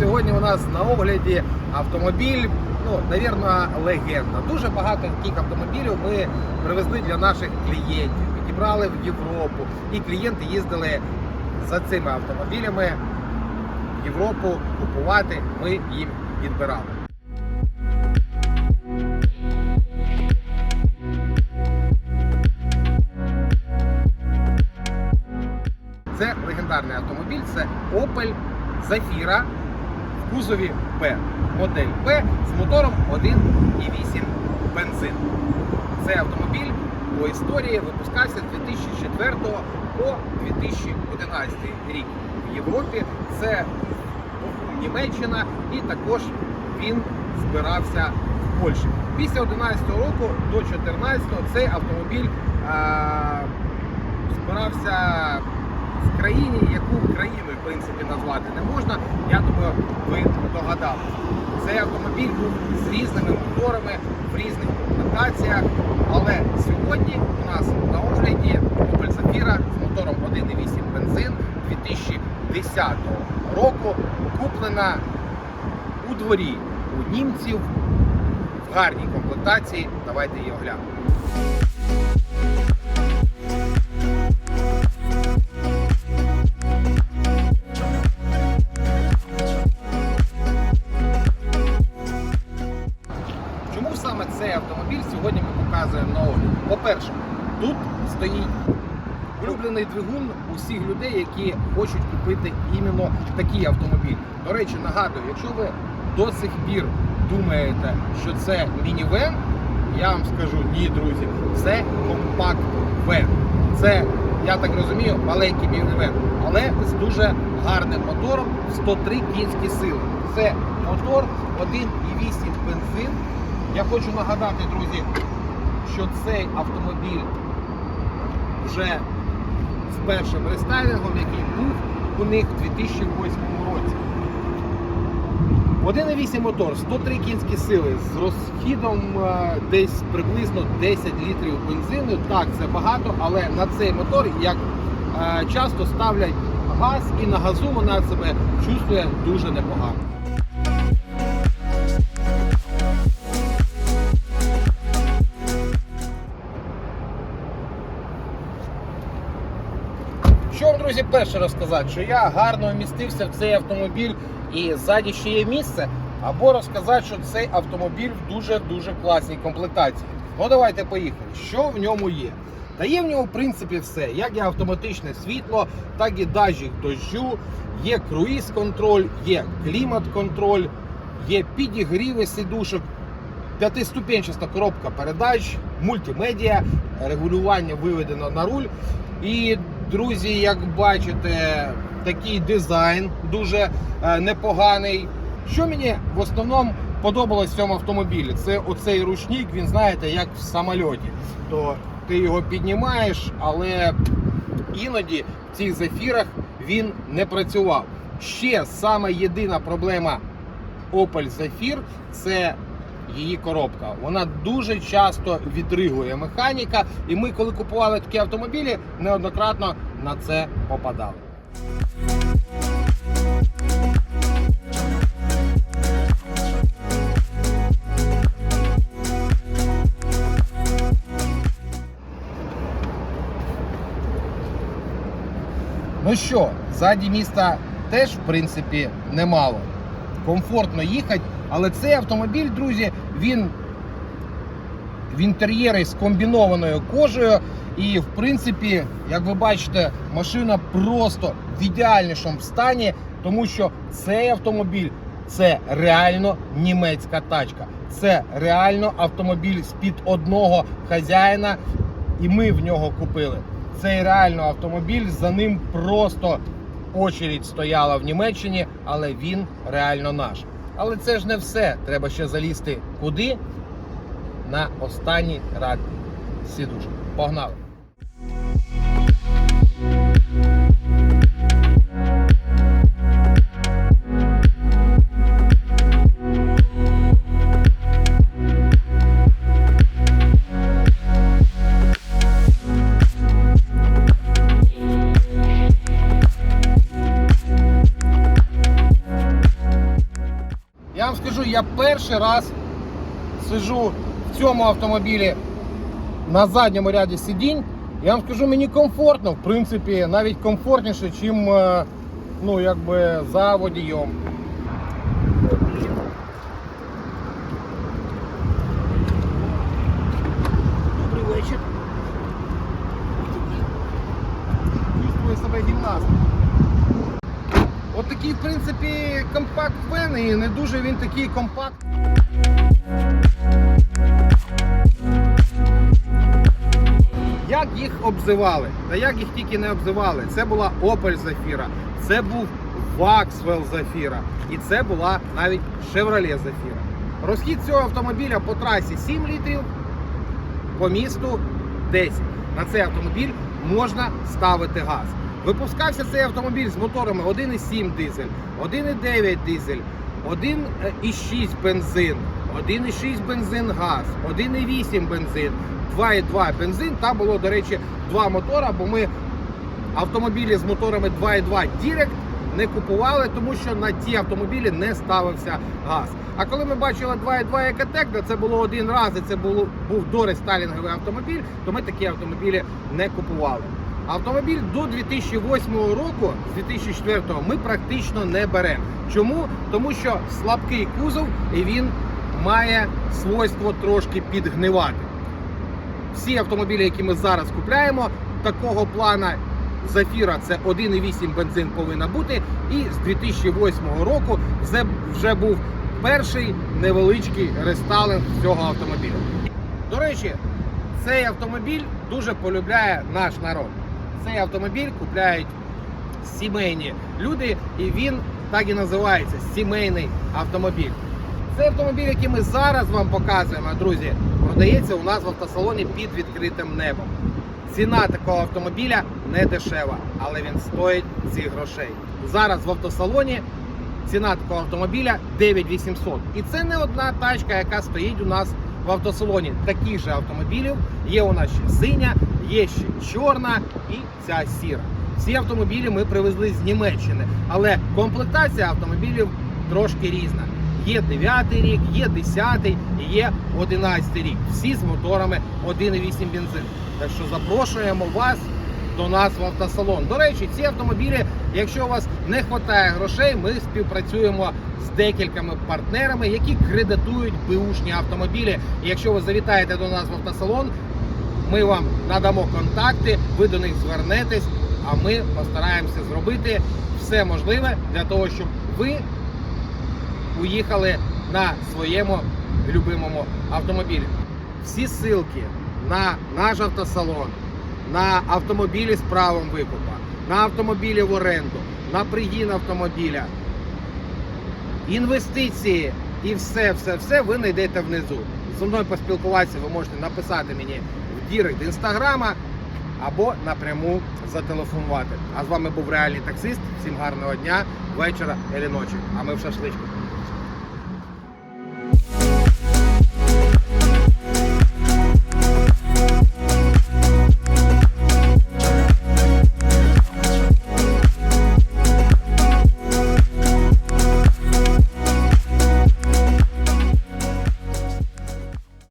Сьогодні у нас на огляді автомобіль, ну, навірно, легенда. Дуже багато таких автомобілів ми привезли для наших клієнтів, підібрали в Європу. І клієнти їздили за цими автомобілями в Європу купувати. Ми їм відбирали. Це легендарний автомобіль, це Opel Zafira кузові P. Модель P з мотором 1,8 бензин. Цей автомобіль по історії випускався з 2004 по 2011 рік в Європі. Це Німеччина і також він збирався в Польщі. Після 11 року до 14 цей автомобіль а, збирався в країні, яку країною в принципі назвати не можна. Я думаю, ви догадалися. Цей автомобіль був з різними моторами в різних комплектаціях. Але сьогодні у нас на огляді Opel Zafira з мотором 1,8 бензин 2010 року куплена у дворі у німців в гарній комплектації. Давайте її оглянемо. Улюблений двигун усіх людей, які хочуть купити іменно такий автомобіль. До речі, нагадую, якщо ви до сих пір думаєте, що це мінівен, я вам скажу ні, друзі, це компакт вен. Це, я так розумію, маленький мінівен, але з дуже гарним мотором 103 кінські сили. Це мотор 1,8 бензин. Я хочу нагадати, друзі, що цей автомобіль вже з першим рестайлінгом, який був у них у 2008 році. 1,8 мотор, 103 кінські сили з розхідом е, десь приблизно 10 літрів бензину. Так, це багато, але на цей мотор, як е, часто ставлять газ, і на газу вона себе чувствує дуже непогано. Перше розказати, що я гарно вмістився в цей автомобіль і ззаді ще є місце, або розказати, що цей автомобіль в дуже-дуже класній комплектації. Ну давайте поїхали. Що в ньому є? Та є в ньому, в принципі, все. Як і автоматичне світло, так і датчик дощу, є круїз-контроль, є клімат-контроль, є підігріви сидушок, п'ятиступенчаста коробка передач, мультимедіа, регулювання виведено на руль. І, друзі, як бачите, такий дизайн дуже е, непоганий. Що мені в основному подобалось в цьому автомобілі? Це оцей ручник, він знаєте, як в самольоті. То ти його піднімаєш, але іноді в цих зафірах він не працював. Ще саме єдина проблема Opel Zafir це її коробка. Вона дуже часто відригує механіка, і ми, коли купували такі автомобілі, неоднократно на це попадали. Ну що, ззаді міста теж, в принципі, немало. Комфортно їхати, але цей автомобіль, друзі, він в інтер'єрі з комбінованою кожею. І, в принципі, як ви бачите, машина просто в ідеальнішому стані, тому що цей автомобіль це реально німецька тачка. Це реально автомобіль з-під одного хазяїна, і ми в нього купили. Цей реально автомобіль, за ним просто очередь стояла в Німеччині, але він реально наш. Але це ж не все. Треба ще залізти куди? На останній рад сідушки. Погнали! Я скажу, я перший раз сижу в цьому автомобілі на задньому ряді сидінь. Я вам скажу, мені комфортно, в принципі, навіть комфортніше, ніж ну, якби за водієм. Добрий вечір. Чувствую себе гімнастом. От такий, в принципі, компакт фен і не дуже він такий компакт. Як їх обзивали? Та як їх тільки не обзивали? Це була Opel Zafira, це був Waxwell Zafira і це була навіть Chevrolet Zafira. Розхід цього автомобіля по трасі 7 літрів, по місту 10. На цей автомобіль можна ставити газ. Випускався цей автомобіль з моторами 1,7 дизель, 1,9 дизель, 1,6 бензин, 1,6 бензин газ, 1,8 бензин, 2,2 бензин. Там було, до речі, два мотора, бо ми автомобілі з моторами 2,2 Direct не купували, тому що на ті автомобілі не ставився газ. А коли ми бачили 2,2 Екотек, це було один раз, і це було, був дорестайлінговий автомобіль, то ми такі автомобілі не купували. Автомобіль до 2008 року, з 2004 ми практично не беремо. Чому? Тому що слабкий кузов і він має свойство трошки підгнивати. Всі автомобілі, які ми зараз купляємо, такого плана Зафіра це 1,8 бензин повинна бути. І з 2008 року це вже був перший невеличкий рестайлинг цього автомобіля. До речі, цей автомобіль дуже полюбляє наш народ. Цей автомобіль купляють сімейні люди, і він так і називається сімейний автомобіль. Цей автомобіль, який ми зараз вам показуємо, друзі, продається у нас в автосалоні під відкритим небом. Ціна такого автомобіля не дешева, але він стоїть цих грошей. Зараз в автосалоні ціна такого автомобіля 9800. І це не одна тачка, яка стоїть у нас в автосалоні. Таких же автомобілів є у нас ще синя, є ще чорна і ця сіра. Всі автомобілі ми привезли з Німеччини, але комплектація автомобілів трошки різна. Є 9 рік, є 10 і є 11 рік. Всі з моторами 1,8 бензин. Так що запрошуємо вас до нас в автосалон. До речі, ці автомобілі, якщо у вас не вистачає грошей, ми співпрацюємо з декількома партнерами, які кредитують беушні автомобілі. І якщо ви завітаєте до нас в автосалон, ми вам надамо контакти, ви до них звернетесь, а ми постараємося зробити все можливе для того, щоб ви уїхали на своєму любимому автомобілі. Всі ссылки на наш автосалон, на автомобілі з правом викупа, на автомобілі в оренду, на пригін автомобіля, інвестиції і все, все, все ви знайдете внизу. Зі мною поспілкуватися ви можете написати мені в дірект інстаграма або напряму зателефонувати. А з вами був реальний таксист. Всім гарного дня, вечора або ночі. А ми в шашличку.